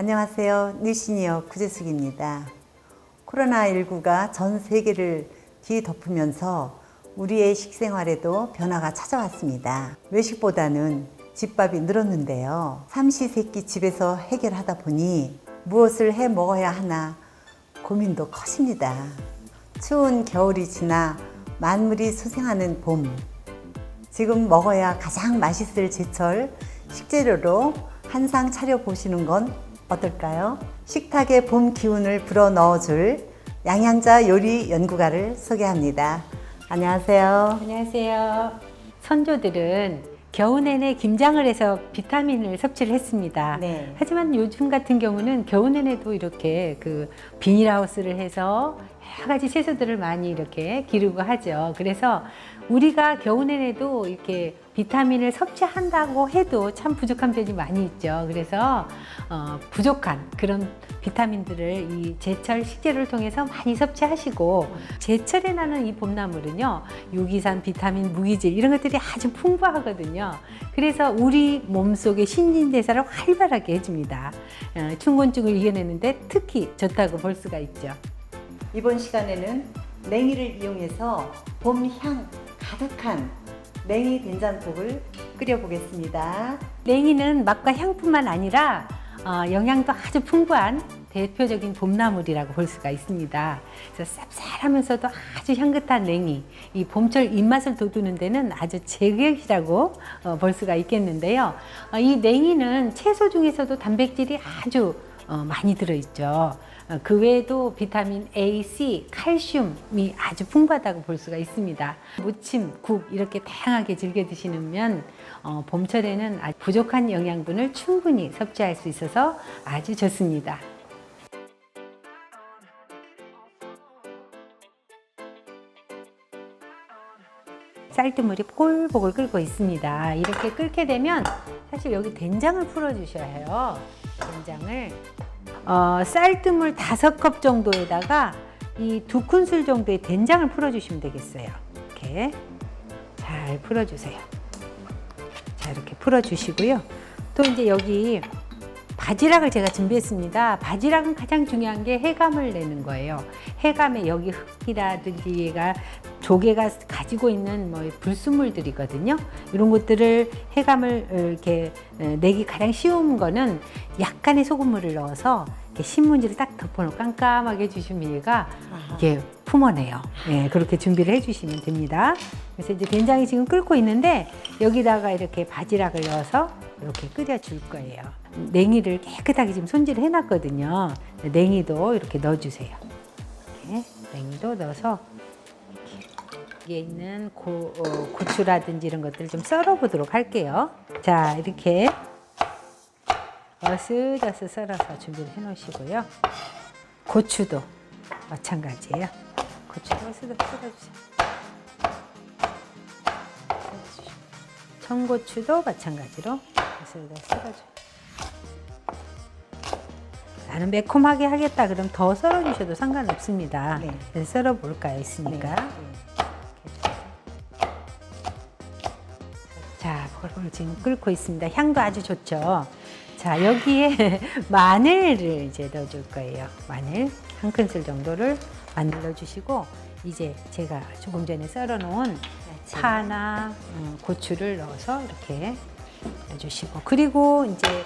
안녕하세요. 뉴시니어 구재숙입니다. 코로나19가 전 세계를 뒤덮으면서 우리의 식생활에도 변화가 찾아왔습니다. 외식보다는 집밥이 늘었는데요. 삼시세끼 집에서 해결하다 보니 무엇을 해 먹어야 하나 고민도 커집니다. 추운 겨울이 지나 만물이 소생하는 봄. 지금 먹어야 가장 맛있을 제철 식재료로 한상 차려 보시는 건 어떨까요? 식탁에 봄 기운을 불어 넣어줄 양양자 요리 연구가를 소개합니다. 안녕하세요. 안녕하세요. 선조들은 겨우 내내 김장을 해서 비타민을 섭취를 했습니다. 네. 하지만 요즘 같은 경우는 겨우 내내도 이렇게 그 비닐하우스를 해서 여러 가지 채소들을 많이 이렇게 기르고 하죠. 그래서 우리가 겨우 내내도 이렇게 비타민을 섭취한다고 해도 참 부족한 편이 많이 있죠. 그래서 어, 부족한 그런 비타민들을 이 제철 식재료를 통해서 많이 섭취하시고 제철에 나는 이 봄나물은요 유기산, 비타민, 무기질 이런 것들이 아주 풍부하거든요. 그래서 우리 몸속의 신진대사를 활발하게 해줍니다. 어, 충곤증을 이겨내는데 특히 좋다고 볼 수가 있죠. 이번 시간에는 냉이를 이용해서 봄향 가득한 냉이 된장국을 끓여보겠습니다. 냉이는 맛과 향뿐만 아니라 어, 영양도 아주 풍부한 대표적인 봄나물이라고 볼 수가 있습니다. 그래서 쌉쌀하면서도 아주 향긋한 냉이, 이 봄철 입맛을 돋우는 데는 아주 제격이라고 어, 볼 수가 있겠는데요. 어, 이 냉이는 채소 중에서도 단백질이 아주 어, 많이 들어있죠. 어, 그 외에도 비타민 A, C, 칼슘이 아주 풍부하다고 볼 수가 있습니다. 무침, 국 이렇게 다양하게 즐겨 드시면 어, 봄철에는 부족한 영양분을 충분히 섭취할 수 있어서 아주 좋습니다. 쌀뜨물이 꼴보글 끓고 있습니다. 이렇게 끓게 되면 사실 여기 된장을 풀어주셔야 해요. 된장을 어, 쌀뜨물 다섯 컵 정도에다가 이 두 큰술 정도의 된장을 풀어주시면 되겠어요. 이렇게 잘 풀어주세요. 자 이렇게 풀어주시고요. 또 이제 여기 바지락을 제가 준비했습니다. 바지락은 가장 중요한 게 해감을 내는 거예요. 해감에 여기 흙이라든지 얘가 조개가 가지고 있는 뭐 불순물들이거든요. 이런 것들을 해감을 이렇게 내기 가장 쉬운 거는 약간의 소금물을 넣어서 이렇게 신문지를 딱 덮어놓고 깜깜하게 해주시면 얘가 이게 품어내요. 예, 그렇게 준비를 해주시면 됩니다. 그래서 이제 된장이 지금 끓고 있는데 여기다가 이렇게 바지락을 넣어서 이렇게 끓여줄 거예요. 냉이를 깨끗하게 지금 손질을 해놨거든요. 냉이도 이렇게 넣어주세요. 이렇게 냉이도 넣어서 여기에 있는 고, 어, 고추라든지 이런 것들을 좀 썰어보도록 할게요. 자, 이렇게 어슷어슷 썰어서 준비를 해 놓으시고요. 고추도 마찬가지예요. 고추도 어슷어슷 썰어주세요. 청고추도 마찬가지로 어슷어슷 썰어줘요. 나는 매콤하게 하겠다 그럼 더 썰어 주셔도 상관없습니다. 네. 그래서 썰어 볼까요? 있으니까. 자, 그걸 지금 끓고 있습니다. 향도 아주 좋죠. 자, 여기에 마늘을 이제 넣어줄 거예요. 마늘 한 큰술 정도를 마늘 넣어주시고 이제 제가 조금 전에 썰어놓은 파나 음, 고추를 넣어서 이렇게 넣어주시고 그리고 이제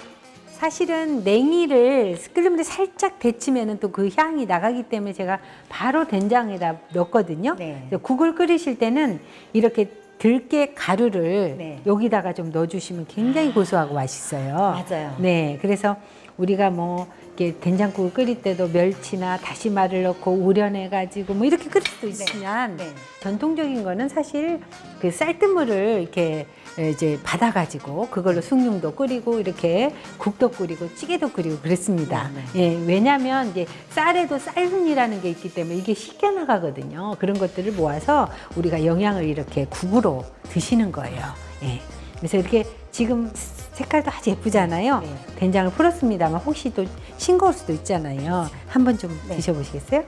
사실은 냉이를 끓는물에 살짝 데치면은 또그 향이 나가기 때문에 제가 바로 된장에다 넣거든요. 네. 국을 끓이실 때는 이렇게 들깨 가루를 네. 여기다가 좀 넣어주시면 굉장히 고소하고 맛있어요. 맞아요. 네, 그래서 우리가 뭐 이렇게 된장국을 끓일 때도 멸치나 다시마를 넣고 우려내 가지고 뭐 이렇게 끓일 수도 있지만 네. 전통적인 거는 사실 그 쌀뜨물을 이렇게 이제 받아가지고 그걸로 숭늉도 끓이고 이렇게 국도 끓이고 찌개도 끓이고 그랬습니다. 네, 예, 왜냐하면 이제 쌀에도 쌀순이라는 게 있기 때문에 이게 쉽게 나가거든요. 그런 것들을 모아서 우리가 영양을 이렇게 국으로 드시는 거예요. 예. 그래서 이렇게 지금 색깔도 아주 예쁘잖아요. 네. 된장을 풀었습니다만 혹시 또 싱거울 수도 있잖아요. 한번 좀 네. 드셔보시겠어요?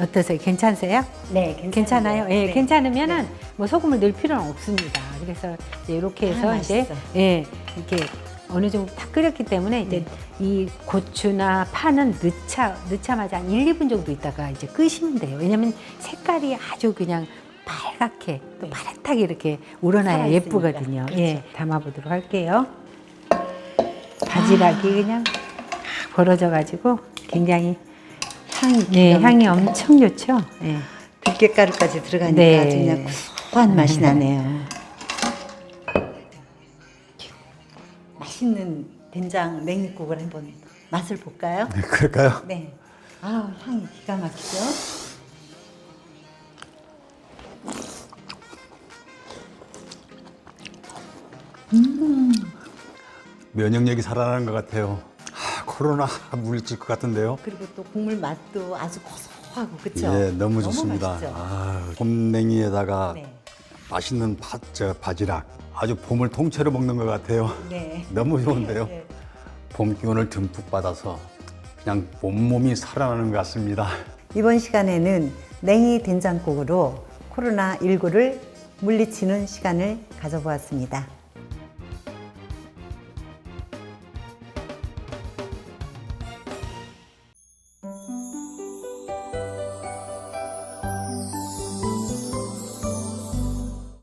어떠세요? 괜찮으세요? 네, 괜찮은데요. 괜찮아요? 예, 네. 괜찮으면은 네. 뭐 소금을 넣을 필요는 없습니다. 그래서 이제 이렇게 해서 아, 이제. 예, 이렇게 어느 정도 다 끓였기 때문에 이제 이 고추나 파는 넣자 넣자마자 한 1, 2분 정도 있다가 이제 끄시면 돼요. 왜냐면 색깔이 아주 그냥 빨갛게 또 네. 파랗게 이렇게 우러나야. 예쁘거든요. 그렇죠. 예, 담아 보도록 할게요. 바지락이 그냥 쫙 벌어져 가지고 굉장히 향, 예, 기가 향이 엄청 좋죠. 예. 들깨가루까지 들어가니까 네. 아주 그냥 구수한 맛이 나네요. 맛있는 된장 냉이국을 한번 맛을 볼까요? 네, 그럴까요? 네. 아 향이 기가 막히죠? 면역력이 살아나는 것 같아요. 아, 코로나 물질 것 같은데요. 그리고 또 국물 맛도 아주 고소하고 그렇죠? 예, 너무 좋습니다. 맛있죠? 아, 봄냉이에다가 네. 맛있는 파, 저, 바지락. 아주 봄을 통째로 먹는 것 같아요. 네. 너무 좋은데요. 네. 봄 기운을 듬뿍 받아서 그냥 온몸이 살아나는 것 같습니다. 이번 시간에는 냉이 된장국으로 코로나19를 물리치는 시간을 가져보았습니다.